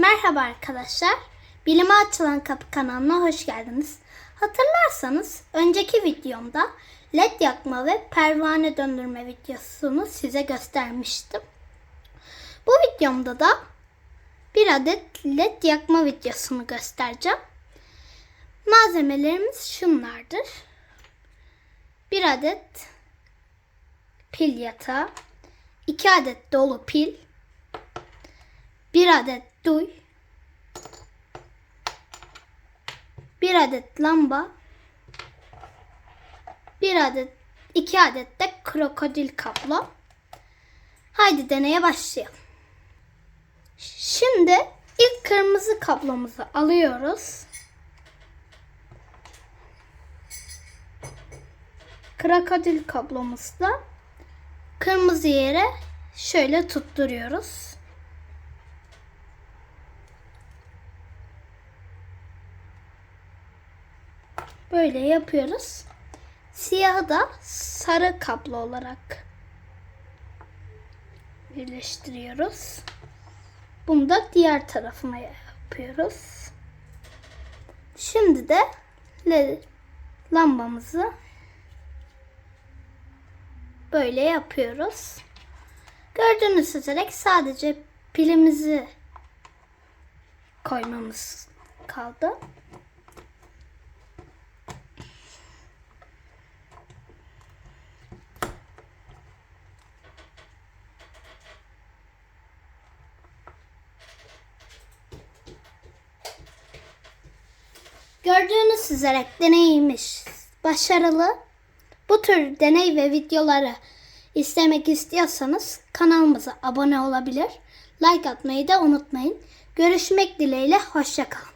Merhaba arkadaşlar. Bilime Açılan Kapı kanalına hoş geldiniz. Hatırlarsanız önceki videomda led yakma ve pervane döndürme videosunu size göstermiştim. Bu videomda da bir adet led yakma videosunu göstereceğim. Malzemelerimiz şunlardır. Bir adet pil yatağı, iki adet dolu pil, bir adet duy, bir adet lamba, bir adet, iki adet de krokodil kablo. Haydi deneye başlayalım. Şimdi ilk kırmızı kablomuzu alıyoruz. Krokodil kablomuzda kırmızı yere şöyle tutturuyoruz. Böyle yapıyoruz. Siyahı da sarı kablo olarak birleştiriyoruz. Bunu da diğer tarafına yapıyoruz. Şimdi de lambamızı böyle yapıyoruz. Gördüğünüz üzere sadece pilimizi koymamız kaldı. Gördüğünüz üzere deneyimiz başarılı. Bu tür deney ve videoları izlemek istiyorsanız kanalımıza abone olabilir. Like atmayı da unutmayın. Görüşmek dileğiyle hoşçakalın.